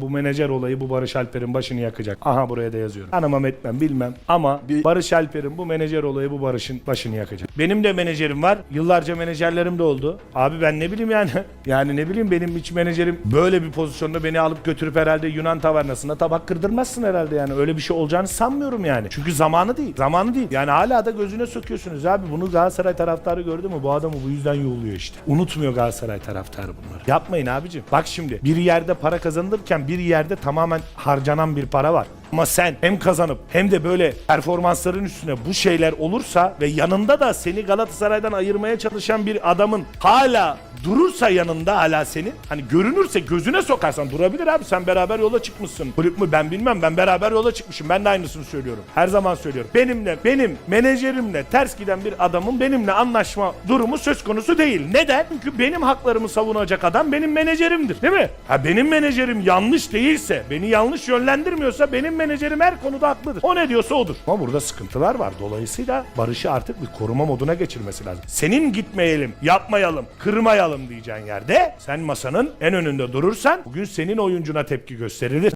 Bu menajer olayı bu Barış Alper'in başını yakacak. Aha buraya da yazıyorum. Tanımam etmem bilmem ama Barış Alper'in bu menajer olayı bu Barış'ın başını yakacak. Benim de menajerim var. Yıllarca menajerlerim de oldu. Abi ben ne bileyim yani. Yani ne bileyim benim hiç menajerim böyle bir pozisyonda beni alıp götürüp herhalde Yunan tavernasında tabak kırdırmazsın herhalde yani. Öyle bir şey olacağını sanmıyorum yani. Çünkü zamanı değil. Zamanı değil. Yani hala da gözüne sokuyorsunuz abi. Bunu Galatasaray taraftarı gördü mü? Bu adamı bu yüzden yolluyor işte. Unutmuyor Galatasaray taraftarı bunları. Yapmayın abicim. Bak şimdi bir yerde para kazanılırken bir yerde tamamen harcanan bir para var. Ama sen hem kazanıp hem de böyle performansların üstüne bu şeyler olursa ve yanında da seni Galatasaray'dan ayırmaya çalışan bir adamın hala durursa yanında hala senin hani görünürse gözüne sokarsan durabilir abi sen beraber yola çıkmışsın. Kulüp mü ben bilmem ben beraber yola çıkmışım ben de aynısını söylüyorum. Her zaman söylüyorum. Benimle benim menajerimle ters giden bir adamın benimle anlaşma durumu söz konusu değil. Neden? Çünkü benim haklarımı savunacak adam benim menajerimdir. Değil mi? Ha benim menajerim yanlış değilse, beni yanlış yönlendirmiyorsa benim menajerim her konuda haklıdır. O ne diyorsa odur. Ama burada sıkıntılar var. Dolayısıyla Barış'ı artık bir koruma moduna geçirmesi lazım. Senin gitmeyelim, yapmayalım, kırmayalım diyeceğin yerde sen masanın en önünde durursan bugün senin oyuncuna tepki gösterilir.